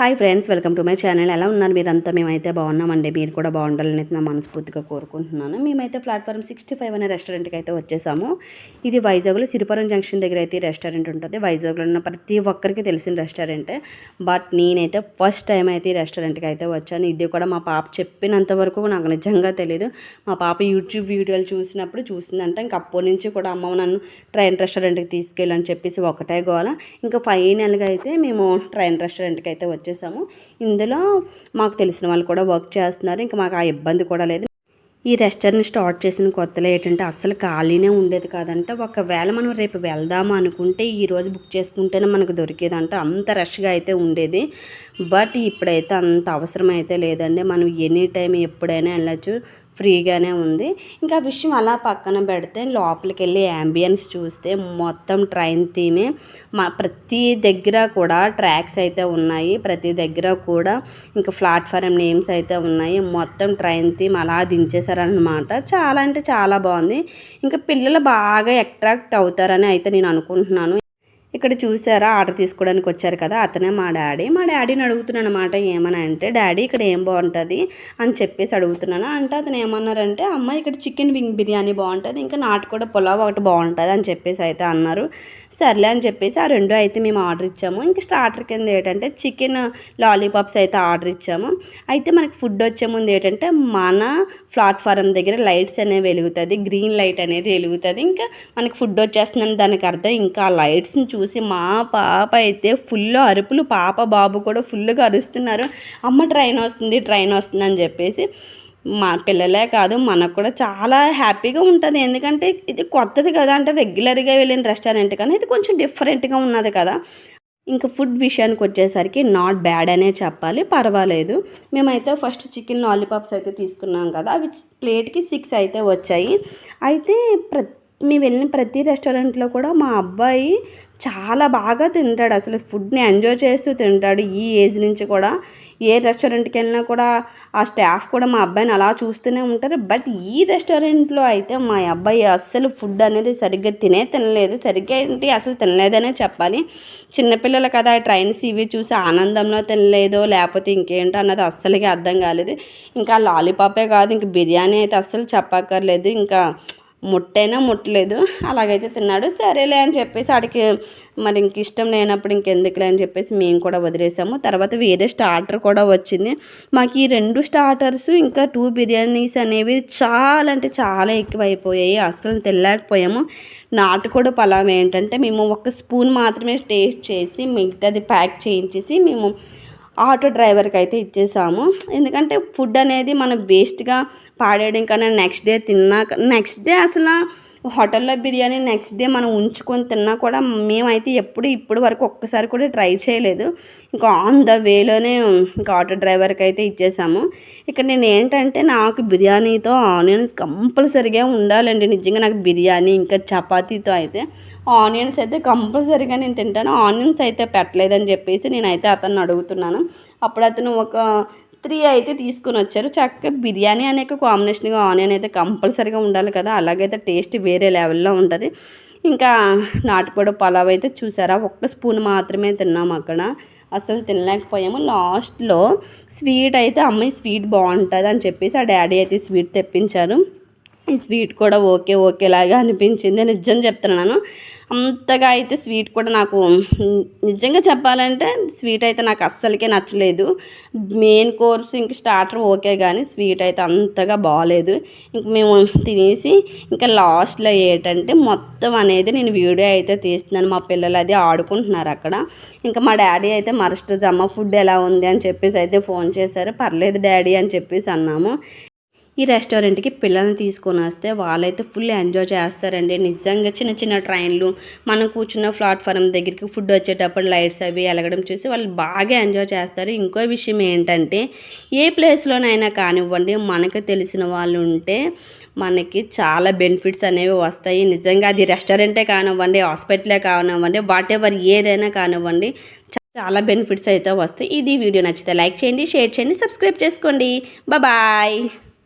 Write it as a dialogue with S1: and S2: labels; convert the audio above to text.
S1: Hi friends welcome to my channel. ఎలా ఉన్నారు మీరంతా? మేమైతే బాగున్నామండి. మీరు కూడా బాగుండాలని అయితే నా మనస్ఫూర్తిగా కోరుకుంటున్నాను. మేమైతే ప్లాట్ఫామ్ సిక్స్టీ ఫైవ్ అనే రెస్టారెంట్కి అయితే వచ్చేసాము. ఇది వైజాగ్లో సిరిపురం జంక్షన్ దగ్గర అయితే రెస్టారెంట్ ఉంటుంది. వైజాగ్లో ఉన్న ప్రతి ఒక్కరికి తెలిసిన రెస్టారెంటే. బట్ నేనైతే ఫస్ట్ టైం అయితే ఈ రెస్టారెంట్కి అయితే వచ్చాను. ఇది కూడా మా పాప చెప్పినంత వరకు నాకు నిజంగా తెలియదు మా పాప యూట్యూబ్ వీడియోలు చూసినప్పుడు చూసిందంటే. ఇంక అప్పటి నుంచి కూడా అమ్మ నన్ను ట్రైన్ రెస్టారెంట్కి తీసుకెళ్ళని చెప్పేసి ఒకటే గోల. ఇంకా ఫైనల్గా అయితే మేము ట్రైన్ రెస్టారెంట్కి అయితే వచ్చాము వచ్చేసాము ఇందులో మాకు తెలిసిన వాళ్ళు కూడా వర్క్ చేస్తున్నారు. ఇంకా మాకు ఆ ఇబ్బంది కూడా లేదు. ఈ రెస్టారెంట్ స్టార్ట్ చేసిన కొత్తలో ఏంటంటే అస్సలు ఖాళీనే ఉండేది కాదంట. ఒకవేళ మనం రేపు వెళ్దాము అనుకుంటే ఈరోజు బుక్ చేసుకుంటేనే మనకు దొరికేదంట. అంత రష్గా అయితే ఉండేది. బట్ ఇప్పుడైతే అంత అవసరం అయితే లేదండి. మనం ఎనీ టైం ఎప్పుడైనా వెళ్ళచ్చు. ఫ్రీగానే ఉంది. ఇంకా విషయం అలా పక్కన పెడితే లోపలికి వెళ్ళి యాంబియన్స్ చూస్తే మొత్తం ట్రైన్ థీమే మా ప్రతి దగ్గర కూడా ట్రాక్స్ అయితే ఉన్నాయి. ప్రతి దగ్గర కూడా ఇంకా ప్లాట్ఫారం నేమ్స్ అయితే ఉన్నాయి. మొత్తం ట్రైన్ థీమ్ అలా దించేశారనమాట చాలా అంటే చాలా బాగుంది. ఇంకా పిల్లలు బాగా అట్రాక్ట్ అవుతారని అయితే నేను అనుకుంటున్నాను. ఇక్కడ చూసారా ఆర్డర్ తీసుకోవడానికి వచ్చారు కదా అతనే మా డాడీ. మా డాడీని అడుగుతున్నాను అనమాట ఏమని అంటే డాడీ ఇక్కడ ఏం బాగుంటుంది? అని చెప్పేసి అడుగుతున్నాను. అంటే అతను ఏమన్నారంటే అమ్మ ఇక్కడ చికెన్ వింగ్ బిర్యానీ బాగుంటుంది ఇంకా నాటుకోడ పులావ్ ఒకటి బాగుంటుంది అని చెప్పేసి అయితే అన్నారు. సర్లే అని చెప్పేసి ఆ రెండు అయితే మేము ఆర్డర్ ఇచ్చాము. ఇంకా స్టార్టర్ కింద ఏంటంటే చికెన్ లాలీపాప్స్ అయితే ఆర్డర్ ఇచ్చాము. అయితే మనకి ఫుడ్ వచ్చే ముందు ఏంటంటే మన ప్లాట్ఫారం దగ్గర లైట్స్ అనేవి వెలుగుతుంది గ్రీన్ లైట్ అనేది వెలుగుతుంది ఇంకా మనకి ఫుడ్ వచ్చేస్తుందని దానికి అర్థం ఇంకా ఆ లైట్స్ని చూసి మా పాప అయితే ఫుల్ అరుపులు పాప బాబు కూడా ఫుల్గా అరుస్తున్నారు. అమ్మ ట్రైన్ వస్తుంది ట్రైన్ వస్తుంది అని చెప్పేసి మా పిల్లలే కాదు మనకు కూడా చాలా హ్యాపీగా ఉంటుంది. ఎందుకంటే ఇది కొత్తది కదా అంటే రెగ్యులర్గా వెళ్ళిన రెస్టారెంట్ కానీ ఇది కొంచెం డిఫరెంట్గా ఉన్నది కదా. ఇంకా ఫుడ్ విషయానికి వచ్చేసరికి నాట్ బ్యాడ్ అనే చెప్పాలి పర్వాలేదు. మేమైతే ఫస్ట్ చికెన్ లాలీపాప్స్ అయితే తీసుకున్నాం కదా అవి ప్లేట్కి సిక్స్ అయితే వచ్చాయి. అయితే ప్ర మేము వెళ్ళిన ప్రతి రెస్టారెంట్లో కూడా మా అబ్బాయి చాలా బాగా తింటాడు. అసలు ఫుడ్ని ఎంజాయ్ చేస్తూ తింటాడు. ఈ ఏజ్ నుంచి కూడా ఏ రెస్టారెంట్కి వెళ్ళినా కూడా ఆ స్టాఫ్ కూడా మా అబ్బాయిని అలా చూస్తూనే ఉంటారు. బట్ ఈ రెస్టారెంట్లో అయితే మా అబ్బాయి అస్సలు ఫుడ్ అనేది సరిగ్గా తినే తినలేదు. సరిగ్గా ఏంటి? అసలు తినలేదనే చెప్పాలి. చిన్నపిల్లలు కదా ట్రైన్స్ ఇవి చూసి ఆనందంలో తినలేదో లేకపోతే ఇంకేంటో అన్నది అస్సలకి అర్థం కాలేదు. ఇంకా లాలీపాపే కాదు ఇంక బిర్యానీ అయితే అస్సలు చెప్పక్కర్లేదు. ఇంకా ముట్టైనా ముట్టలేదు. అలాగైతే తిన్నాడు. సరేలే అని చెప్పేసి ఆడికి మరి ఇంక ఇష్టం లేనప్పుడు ఇంకెందుకులే అని చెప్పేసి మేము కూడా వదిలేసాము. తర్వాత వేరే స్టార్టర్ కూడా వచ్చింది. మాకు ఈ రెండు స్టార్టర్స్ ఇంకా టూ బిర్యానీస్ అనేవి చాలా అంటే చాలా ఎక్కువైపోయాయి. అస్సలు తినలేకపోయాము. నాటుకోడి పలావ్ ఏంటంటే మేము ఒక స్పూన్ మాత్రమే టేస్ట్ చేసి మిగతాది ప్యాక్ చేయించేసి మేము ఆటో డ్రైవర్కి అయితే ఇచ్చేసాము. ఎందుకంటే ఫుడ్ అనేది మనం వేస్ట్గా పాడేయడం కన్నా నెక్స్ట్ డే తిన్నాక నెక్స్ట్ డే అసలు హోటల్లో బిర్యానీ నెక్స్ట్ డే మనం ఉంచుకొని తిన్నా కూడా మేమైతే ఎప్పుడు ఇప్పుడు వరకు ఒక్కసారి కూడా ట్రై చేయలేదు. ఇంకా ఆన్ ద వేలోనే ఇంకా ఆటో డ్రైవర్కి అయితే ఇచ్చేసాము. ఇక్కడ నేను ఏంటంటే నాకు బిర్యానీతో ఆనియన్స్ కంపల్సరీగా ఉండాలండి. నిజంగా నాకు బిర్యానీ ఇంకా చపాతీతో అయితే ఆనియన్స్ అయితే కంపల్సరీగా నేను తింటాను. ఆనియన్స్ అయితే పెట్టలేదని చెప్పేసి నేనైతే అతన్ని అడుగుతున్నాను. అప్పుడు అతను ఒక త్రీ అయితే తీసుకుని వచ్చారు. చక్కగా బిర్యానీ అనే కాంబినేషన్గా ఆనియన్ అయితే కంపల్సరీగా ఉండాలి కదా. అలాగైతే టేస్ట్ వేరే లెవెల్లో ఉంటుంది. ఇంకా నాటుకోడి పలావ్ అయితే చూసారా? ఒక్క స్పూన్ మాత్రమే తిన్నాము అక్కడ. అసలు తినలేకపోయాము. లాస్ట్లో స్వీట్ అయితే అమ్మాయి స్వీట్ బాగుంటుంది అని చెప్పేసి ఆ డాడీ అయితే స్వీట్ తెప్పించారు. ఈ స్వీట్ కూడా ఓకే ఓకేలాగా అనిపించింది. నిజం చెప్తున్నాను అంతగా అయితే స్వీట్ కూడా నాకు నిజంగా చెప్పాలంటే స్వీట్ అయితే నాకు అస్సలకే నచ్చలేదు. మెయిన్ కోర్స్ ఇంక స్టార్టర్ ఓకే కానీ స్వీట్ అయితే అంతగా బాగాలేదు ఇంక మేము తినేసి ఇంకా లాస్ట్లో ఏంటంటే మొత్తం అనేది నేను వీడియో అయితే తీస్తున్నాను. మా పిల్లలు అది ఆడుకుంటున్నారు అక్కడ. ఇంకా మా డాడీ అయితే మరస్ట్ అమ్మ ఫుడ్ ఎలా ఉంది అని చెప్పేసి అయితే ఫోన్ చేశారు. పర్లేదు డాడీ అని చెప్పేసి అన్నాము. ఈ రెస్టారెంట్కి పిల్లల్ని తీసుకొని వస్తే వాళ్ళైతే ఫుల్ ఎంజాయ్ చేస్తారండి. నిజంగా చిన్న చిన్న ట్రైన్లు మనం కూర్చున్న ప్లాట్ఫారం దగ్గరికి ఫుడ్ వచ్చేటప్పుడు లైట్స్ అవి ఎలగడం చూసి వాళ్ళు బాగా ఎంజాయ్ చేస్తారు. ఇంకో విషయం ఏంటంటే ఏ ప్లేస్లోనైనా కానివ్వండి మనకు తెలిసిన వాళ్ళు ఉంటే మనకి చాలా బెనిఫిట్స్ అనేవి వస్తాయి. నిజంగా అది రెస్టారెంటే కానివ్వండి హాస్పిటలే కానివ్వండి వాట్ ఎవర్ ఏదైనా కానివ్వండి చాలా బెనిఫిట్స్ అయితే వస్తాయి. ఇది వీడియో నచ్చితే లైక్ చేయండి షేర్ చేయండి సబ్స్క్రైబ్ చేసుకోండి. బాయ్.